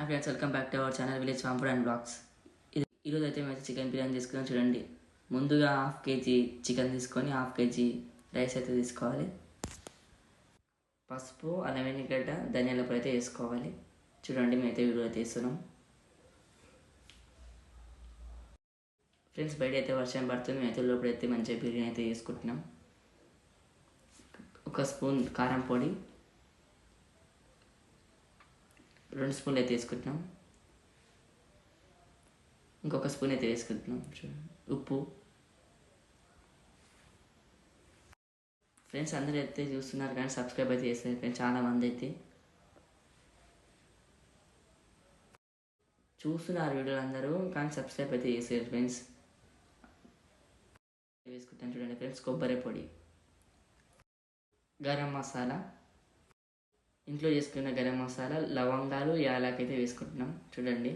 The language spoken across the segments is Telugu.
Hi friends welcome back to our channel village పాంపుడ్ and blogs ఇది ఈరోజు అయితే మేము చికెన్ బిర్యానీ తీసుకున్నాం చూడండి. ముందుగా హాఫ్ కేజీ చికెన్ తీసుకొని హాఫ్ కేజీ రైస్ అయితే తీసుకోవాలి. పసుపు అల్లం వెల్లిగడ్డ ధనియాల పొడి అయితే వేసుకోవాలి. చూడండి మేమైతే వీడియో అయితే వేస్తున్నాం ఫ్రెండ్స్ బయట అయితే వర్షం పడుతుంది. మేమైతే లోపలైతే మంచిగా బిర్యానీ అయితే వేసుకుంటున్నాం ఒక స్పూన్ కారం పొడి రెండు స్పూన్లు అయితే వేసుకుంటున్నాం. ఇంకొక స్పూన్ అయితే వేసుకుంటున్నాం. ఉప్పు. ఫ్రెండ్స్ అందరూ అయితే చూస్తున్నారు కానీ సబ్స్క్రైబ్ అయితే చేస్తారు ఫ్రెండ్స్ చాలా మంది అయితే. చూస్తున్నారు వీడియోలు అందరూ కానీ సబ్స్క్రైబ్ అయితే చేసారు ఫ్రెండ్స్. వేసుకుంటాను చూడండి ఫ్రెండ్స్ కొబ్బరి పొడి. గరం మసాలా. ఇంట్లో చేసుకున్న గరం మసాలా లవంగాలు యాలకైతే వేసుకుంటున్నాం. చూడండి.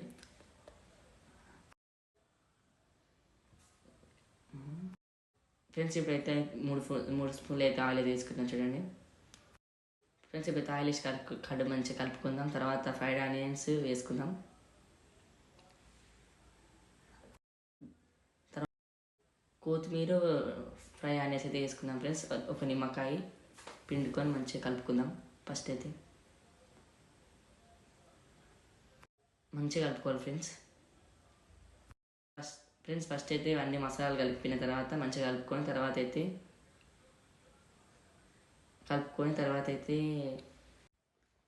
ఫ్రెండ్స్ ఇప్పుడైతే మూడు మూడు స్పూన్లు అయితే ఆయిల్ తీసుకుంటాం చూడండి. ఫ్రెండ్స్ ఇప్పుడు ఆయిల్ వేసి కలుపు కడు మంచిగా కలుపుకుందాం. తర్వాత ఫ్రైడ్ ఆనియన్స్ వేసుకుందాం. తర్వాత కొత్తిమీర ఫ్రై ఆనియన్స్ అయితే వేసుకుందాం ఫ్రెండ్స్. ఒక నిమ్మకాయ పిండుకొని మంచిగా కలుపుకుందాం. ఫస్ట్ అయితే. మంచిగా కలుపుకోవాలి ఫ్రెండ్స్. ఫస్ట్ ఫ్రెండ్స్ ఫస్ట్ అయితే అన్ని మసాలాలు కలిపిన తర్వాత మంచిగా కలుపుకొని తర్వాత అయితే కలుపుకొని తర్వాత అయితే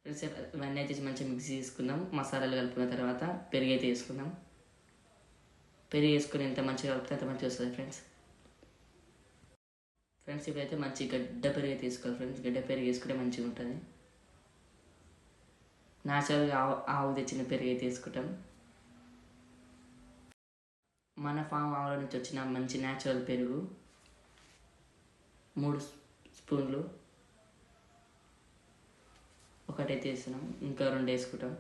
ఫ్రెండ్స్ ఇవన్నీ అయితే మంచిగా మిక్స్ చేసుకుందాం. మసాలాలు కలుపుకున్న తర్వాత పెరుగు అయితే వేసుకుందాం. పెరుగు వేసుకుని ఎంత మంచిగా కలిపితే అంత మంచిగా వస్తుంది ఫ్రెండ్స్. ఫ్రెండ్స్ ఇప్పుడైతే మంచి గడ్డ పెరుగు తీసుకోవాలి. ఫ్రెండ్స్ గడ్డ పెరుగు వేసుకుంటే మంచిగా ఉంటుంది న్యాచురల్గా ఆవు ఆవు తెచ్చిన పెరుగు అయితే వేసుకుంటాం మన ఫామ్ ఆవుల నుంచి వచ్చిన మంచి న్యాచురల్ పెరుగు. మూడు స్పూన్లు. ఒకటైతే వేస్తున్నాం ఇంకా రెండు వేసుకుంటాం.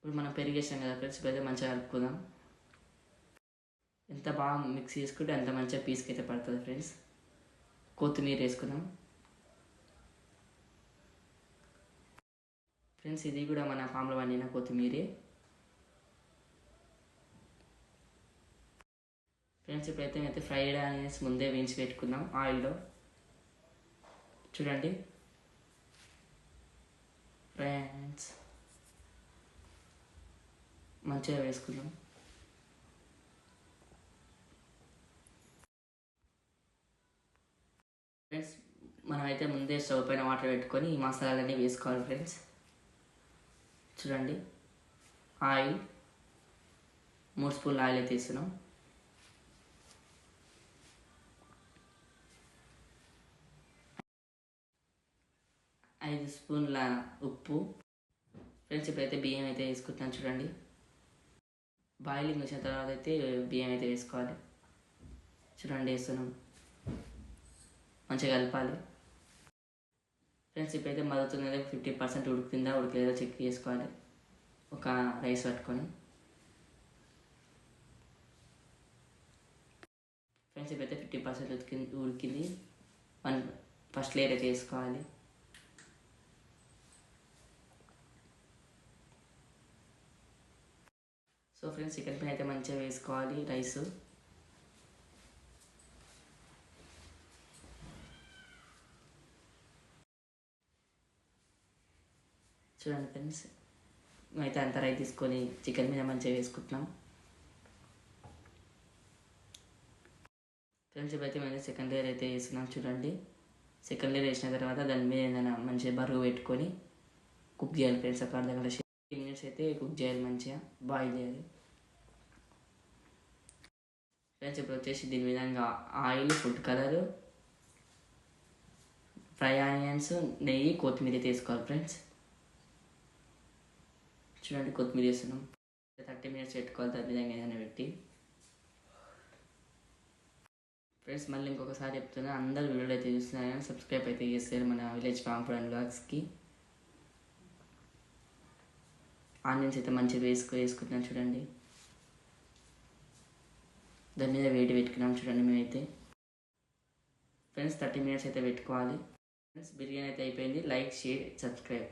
ఇప్పుడు మనం పెరిగేసాం కదా ఫ్రెండ్స్ ఇప్పుడైతే మంచిగా కలుపుకుందాం. ఎంత బాగా మిక్స్ చేసుకుంటే అంత మంచిగా పీస్కి అయితే పడుతుంది ఫ్రెండ్స్. కొత్తిమీర వేసుకుందాం. ఫ్రెండ్స్ ఇది కూడా మన ఫామ్లో వండిన కొత్తిమీరే. ఫ్రెండ్స్ ఇప్పుడైతే అయితే ఫ్రైడ్ ఆనియన్స్ ముందే వేయించి పెట్టుకుందాం ఆయిల్లో. చూడండి. ఫ్రెండ్స్ మంచిగా వేసుకుందాం. ఫ్రెండ్స్ మనమైతే ముందే స్టవ్ పైన వాటర్ పెట్టుకొని ఈ మసాలాలన్నీ వేసుకోవాలి ఫ్రెండ్స్ చూడండి. ఆయిల్. మూడు స్పూన్లు ఆయిల్ అయితే వేస్తున్నాం. ఐదు స్పూన్ల ఉప్పు. ఫ్రెండ్స్ ఇప్పుడైతే బియ్యం అయితే వేసుకుంటున్నాను చూడండి. బాయిలింగ్ వచ్చిన తర్వాత అయితే బియ్యం అయితే వేసుకోవాలి. చూడండి వేస్తున్నాం. మంచిగా కలపాలి. ఫ్రెండ్స్ ఇప్పుడైతే మరుగుతున్నది ఫిఫ్టీ పర్సెంట్ ఉడికిందా ఉడకలేదో చెక్ చేసుకోవాలి. ఒక రైస్ పట్టుకొని. ఫ్రెండ్స్ ఇప్పుడైతే ఫిఫ్టీ పర్సెంట్ ఉడికింది ఉడికింది. వన్ ఫస్ట్ లేయర్ అయితే వేసుకోవాలి. సో ఫ్రెండ్స్ చికెన్ పైన అయితే మంచిగా వేసుకోవాలి రైస్. చూడండి ఫ్రెండ్స్ మేమైతే అంత రైస్ తీసుకొని చికెన్ మీద మంచిగా వేసుకుంటున్నాం. ఫ్రెండ్స్ ఇప్పుడైతే మేము సెకండ్ లేయర్ అయితే వేస్తున్నాం చూడండి. సెకండ్ లేయర్ వేసిన తర్వాత దాని మీద ఏదైనా మంచిగా బరువు పెట్టుకొని కుక్ చేయాలి ఫ్రెండ్స్ ఒక అర్ధ గంట మినిట్స్ అయితే కుక్ చేయాలి మంచిగా బాయిల్ చేయాలి. ఫ్రెండ్స్ ఇప్పుడు వచ్చేసి దీని విధంగా oil food colour fry onions నెయ్యి కొత్తిమీర తీసుకోవాలి ఫ్రెండ్స్. చూడండి కొత్తిమీర వేస్తున్నాం. థర్టీ మినిట్స్ పెట్టుకోవాలి దాని విధంగా ఏదైనా పెట్టి. ఫ్రెండ్స్ మళ్ళీ ఇంకొకసారి చెప్తున్నా అందరు వీడియోలు అయితే చూస్తున్నారు కానీ సబ్స్క్రైబ్ అయితే చేస్తారు మన విలేజ్ పాంపుడ్ అండ్ బ్లాగ్స్కి. ఆనియన్స్ అయితే మంచిగా వేసుకు వేసుకుంటున్నాం చూడండి. దాని మీద వేడి పెట్టుకున్నాం చూడండి మేమైతే. ఫ్రెండ్స్ థర్టీ మినిట్స్ అయితే పెట్టుకోవాలి. ఫ్రెండ్స్ బిర్యానీ అయితే అయిపోయింది. Like share subscribe.